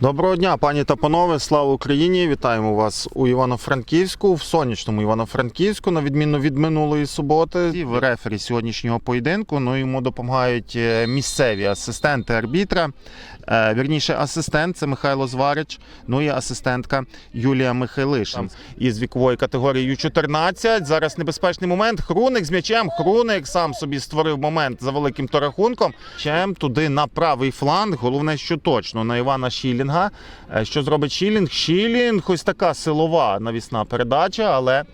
Доброго дня, пані та панове, слава Україні! Вітаємо вас у Івано-Франківську, в сонячному Івано-Франківську, на відміну від минулої суботи. І в рефері сьогоднішнього поєдинку. Ну йому допомагають е, місцеві асистенти арбітра. Е, Вірніше, асистент це Михайло Зварич, ну і асистентка Юлія Михайлишин із вікової категорії Ю-14. Зараз небезпечний момент. Хруник з м'ячем. Хруник сам собі створив момент за великим то рахунком. Чем туди на правий фланг. Головне, що точно на Івана Шілінга. Е, Що зробить Шілінг? Шілінг, ось така силова навісна передача, але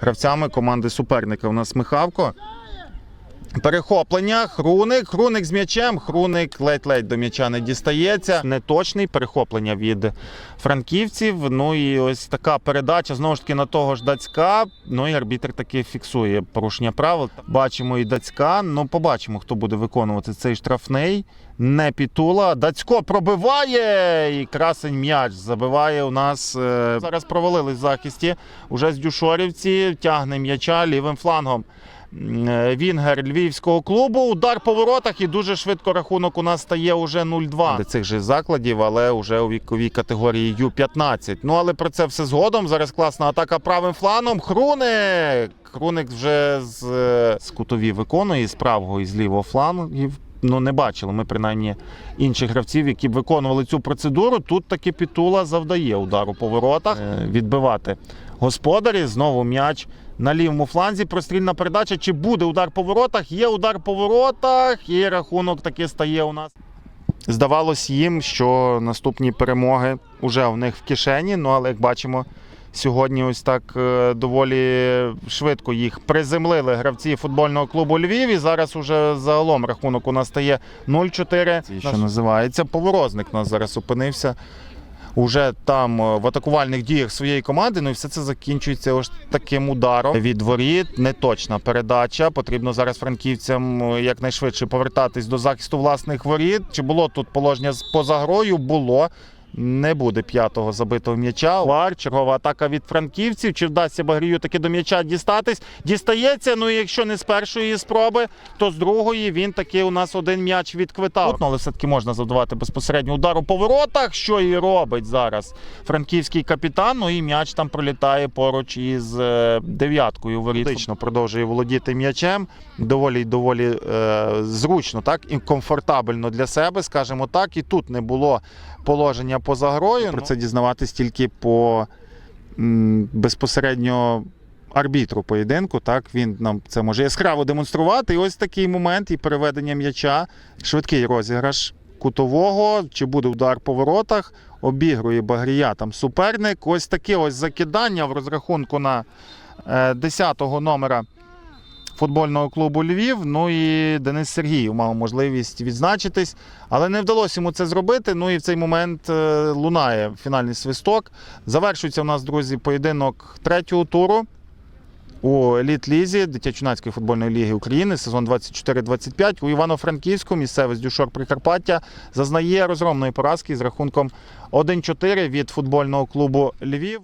гравцями команди суперника у нас Михавко. Перехоплення, Хруник, Хруник з м'ячем, Хруник ледь-ледь до м'яча не дістається. Неточний перехоплення від франківців. Ну і ось така передача знову ж таки на того ж Дацька. Ну і арбітр таки фіксує порушення правил. Бачимо і Дацька. Ну побачимо, хто буде виконувати цей штрафний. Не Пітула. Дацько пробиває і красень м'яч забиває у нас. е, Зараз провалились в захисті. Уже з Дюшорівці тягне м'яча лівим флангом. Е, Вінгер львівського клубу. Удар по воротах і дуже швидко рахунок у нас стає уже 0-2 до цих же закладів, але вже у віковій категорії Ю-15. Ну але про це все згодом. Зараз класна атака правим фланом. Хруник! Хруник вже з, е, з кутові виконує з правого і з лівого флангів. Ну, не бачили ми принаймні інших гравців, які б виконували цю процедуру. Тут таки Пітула завдає удару по воротах, е, відбивати господарі. Знову м'яч на лівому фланзі. Прострільна передача. Чи буде удар по воротах? Є удар по воротах, і рахунок таки стає у нас. Здавалось їм, що наступні перемоги вже в них в кишені. Ну але як бачимо, сьогодні ось так е, доволі швидко їх приземлили гравці футбольного клубу Львів. І зараз уже загалом рахунок у нас стає 0-4. Що називається поворозник. У нас зараз опинився. Уже там е, в атакувальних діях своєї команди, ну і все це закінчується ось таким ударом від воріт. Неточна передача. Потрібно зараз франківцям е, якнайшвидше повертатись до захисту власних воріт. Чи було тут положення поза грою? Було. Не буде п'ятого забитого м'яча. Вар, чергова атака від франківців. Чи вдасться Багрію таки до м'яча дістатись? Дістається. Ну і якщо не з першої спроби, то з другої він таки у нас один м'яч відквитав. Ну, але все-таки можна завдавати безпосередньо удару по воротах, що і робить зараз франківський капітан. Ну і м'яч там пролітає поруч із е, дев'яткою. Фактично продовжує володіти м'ячем. Доволі доволі е, зручно, так і комфортабельно для себе, скажімо так. І тут не було положення поза грою. Про це дізнаватись тільки по безпосередньо арбітру поєдинку. Так він нам це може яскраво демонструвати. І ось такий момент і переведення м'яча, швидкий розіграш кутового. Чи буде удар по воротах? Обігрує Багрія там суперник. Ось таке ось закидання в розрахунку на е, 10-го номера футбольного клубу Львів. Ну і Денис Сергіїв мав можливість відзначитись, але не вдалося йому це зробити. Ну і в цей момент е, лунає фінальний свисток. Завершується у нас, друзі, поєдинок третього туру. У еліт-лізі дитячо-юнацької футбольної ліги України сезон 24-25 у Івано-Франківську місцевець Дюшор Прикарпаття зазнає розгромної поразки з рахунком 1-4 від футбольного клубу Львів.